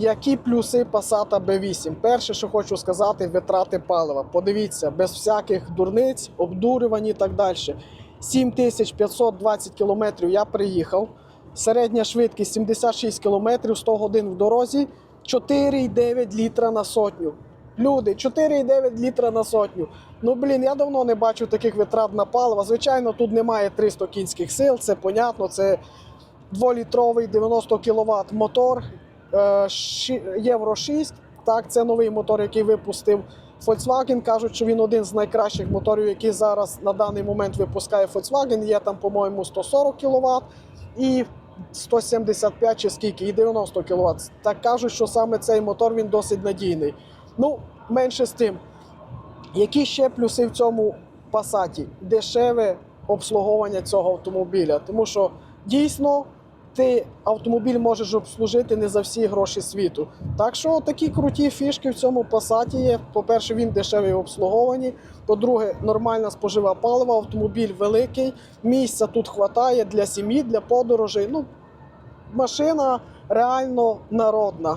Які плюси Passat B8? Перше, що хочу сказати, витрати палива. Подивіться, без всяких дурниць, обдурювань і так далі. 7520 кілометрів я приїхав. Середня швидкість 76 кілометрів, 100 годин в дорозі, 4,9 літра на сотню. Люди, 4,9 літра на сотню. Ну блін, я давно не бачив таких витрат на паливо. Звичайно, тут немає 300 кінських сил, це понятно. Це 2-літровий 90 кВт мотор Євро 6. Так, це новий мотор, який випустив Volkswagen. Кажуть, що він один з найкращих моторів, які зараз на даний момент випускає Volkswagen. Є там, по-моєму, 140 кВт і 175 чи скільки, і 90 кВт. Так кажуть, що саме цей мотор він досить надійний. Ну, менше з тим. Які ще плюси в цьому Passat? Дешеве обслуговування цього автомобіля. Тому що дійсно ти автомобіль можеш обслужити не за всі гроші світу. Так що такі круті фішки в цьому Passat є. По-перше, він дешевий в обслуговуванні. По-друге, нормальна спожива палива, автомобіль великий, місця тут вистачає для сім'ї, для подорожей. Ну, машина реально народна.